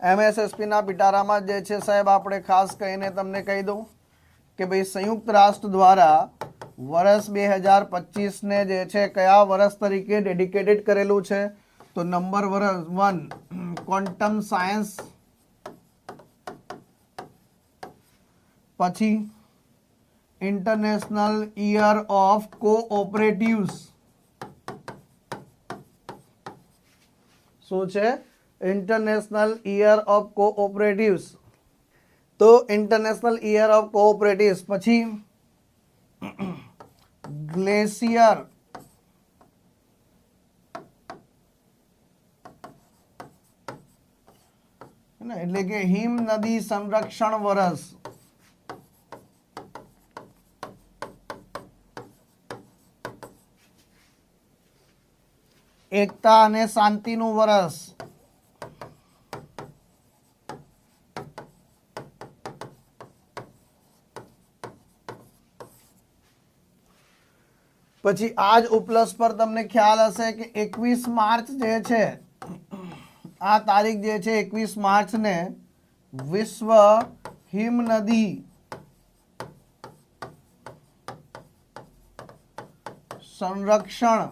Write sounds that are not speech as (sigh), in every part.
એમએસએસપીના પિટારામાં જે છે સાહેબ, આપણે ખાસ કહીને તમને કહી દઉં કે ભાઈ, સંયુક્ત રાષ્ટ્ર દ્વારા વર્ષ બે હજાર પચીસને જે છે કયા વર્ષ તરીકે ડેડિકેટેડ કરેલું છે? તો નંબર વર્ષ વન, ક્વોન્ટમ સાયન્સ. પછી, ઇન્ટરનેશનલ યર ઓફ કોઓપરેટિવ્સ. શું છે? ઇન્ટરનેશનલ યર ઓફ કોઓપરેટિવ્સ તો ઇન્ટરનેશનલ યર ઓફ કોઓપરેટિવ્સ પછી (clears throat) ગ્લેશિયર એટલે કે હિમ નદી સંરક્ષણ વર્ષ એકતા અને શાંતિનું વર્ષ પછી આજ ઉપલસ પર તમને ખ્યાલ હશે કે એકવીસ માર્ચ જે છે, આ તારીખ જે છે, એકવીસ માર્ચને વિશ્વ હિમ નદી સંરક્ષણ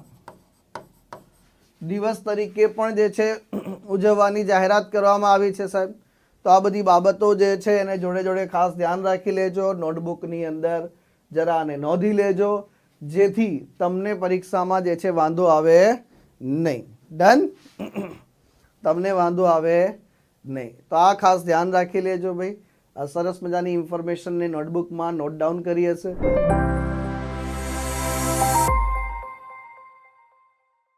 દિવસ તરીકે પણ જે છે, ઉજવવાની જાહેરાત કરવામાં આવી છે સાહેબ. તો આ બધી બાબતો જે છે, એને જોડે જોડે ખાસ ધ્યાન રાખી લેજો. નોટબુકની અંદર જરા આને નોંધી લેજો. જેથી તમને પરીક્ષામાં જે છે વાંધો આવે નહીં. ડન (clears throat) તમને વાંધો આવે નહીં. તો આ ખાસ ધ્યાન રાખી લેજો ભાઈ. આ સરસ મજાની ઇન્ફોર્મેશનને નોટબુકમાં નોટ ડાઉન કરી હશે.